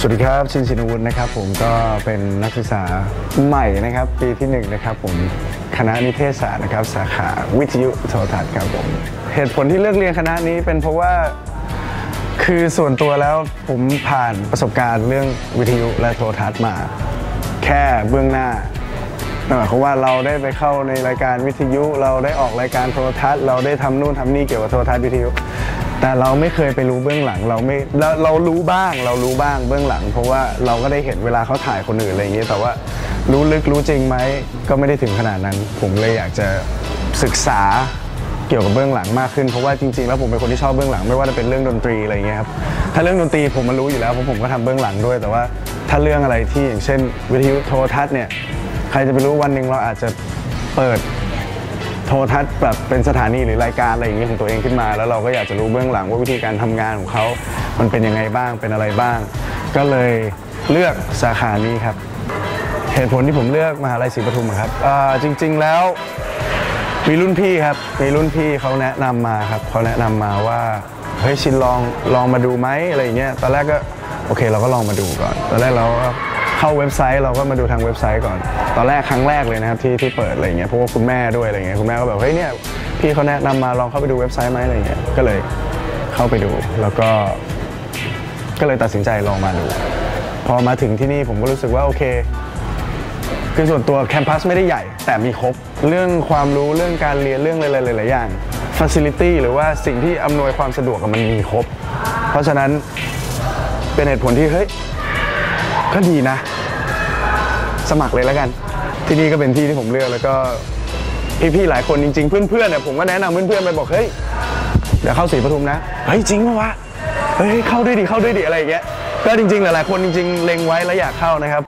สวัสดีครับชินชินวุฒินะครับผมก็เป็นนักศึกษาใหม่นะครับ ปีที่หนึ่งนะครับผมคณะนิเทศศาสตร์นะครับ สาขาวิทยุโทรทัศน์ครับผมเหตุผลที่เลือกเรียนคณะนี้เป็นเพราะว่าคือส่วนตัวแล้วผมผ่านประสบการณ์เรื่องวิทยุและโทรทัศน์มา แค่เบื้องหน้าหมายความว่าเราได้ไปเข้าในรายการวิทยุ เราได้ออกรายการโทรทัศน์ เราได้ทำนู่นทำนี่เกี่ยวกับโทรทัศน์วิทยุ แต่เราไม่เคยไปรู้เบื้องหลังเราไม่เราเรารู้บ้างเรารู้บ้างเบื้องหลัง เพราะว่าเราก็ได้เห็นเวลาเขาถ่ายคนอื่นอะไรอย่างเงี้ยแต่ว่ารู้ลึกรู้จริงไหมก็ไม่ได้ถึงขนาดนั้น ผมเลยอยากจะศึกษาเกี่ยวกับเบื้องหลังมากขึ้นเพราะว่าจริงๆแล้วผมเป็นคนที่ชอบเบื้องหลังไม่ว่าจะเป็นเรื่องดนตรีอะไรอย่างเงี้ยครับถ้าเรื่องดนตรีผมมันรู้อยู่แล้วเพราะผมก็ทำเบื้องหลังด้วย แต่ว่าถ้าเรื่องอะไรที่อย่างเช่น วิทยุโทรทัศน์เนี่ยใครจะไปรู้วันหนึ่งเราอาจจะเปิด โทรทัศน์แบบเป็นสถานีหรือรายการอะไรอย่างเงี้ยของตัวเองขึ้นมา แล้วเราก็อยากจะรู้เบื้องหลังว่าวิธีการทำงานของเขา มันเป็นยังไงบ้างเป็นอะไรบ้าง ก็เลยเลือกสาขานี้ครับ เหตุผลที่ผมเลือกมหาลัยศรีปทุมครับจริง ๆแล้วมีรุ่นพี่ครับมีรุ่นพี่เขาแนะนำมาครับเขาแนะนำมาว่าเฮ้ยชินลองลองมาดูไหมอะไรอย่างเงี้ยตอนแรกก็โอเคเราก็ลองมาดูก่อน ตอนแรกเราก็ เข้าเว็บไซต์เราก็มาดูทางเว็บไซต์ก่อน ตอนแรกครั้งแรกเลยนะครับที่ที่เปิดอะไรเงี้ยเพราะว่าคุณแม่ด้วยอะไรเงี้ยคุณแม่ก็แบบเฮ้ยเนี่ยพี่เขาแนะนำมาลองเข้าไปดูเว็บไซต์ไหมอะไรเงี้ยก็เลยเข้าไปดูแล้วก็ ก็เลยตัดสินใจลองมาดู พอมาถึงที่นี่ผมก็รู้สึกว่าโอเคคือส่วนตัวแคมปัสไม่ได้ใหญ่ แต่มีครบ เรื่องความรู้เรื่องการเรียนเรื่องอะไรหลายๆอย่าง Facility หรือว่าสิ่งที่อำนวยความสะดวกมันมีครบ เพราะฉะนั้นเป็นเหตุผลที่เฮ้ย ก็ดีนะ สมัครเลยแล้วกัน ที่นี่ก็เป็นที่ที่ผมเลือกแล้วก็พี่ๆหลายคนจริงๆ เพื่อนๆเนี่ยผมก็แนะนำเพื่อนๆไปบอกเฮ้ยเดี๋ยวเข้าศรีปทุมนะเฮ้ยจริงปะวะเฮ้ยเข้าด้วยดิเข้าด้วยดิอะไรอย่างเงี้ยก็จริงๆ หลายๆคนจริงๆเล็งไว้แล้วอยากเข้านะครับ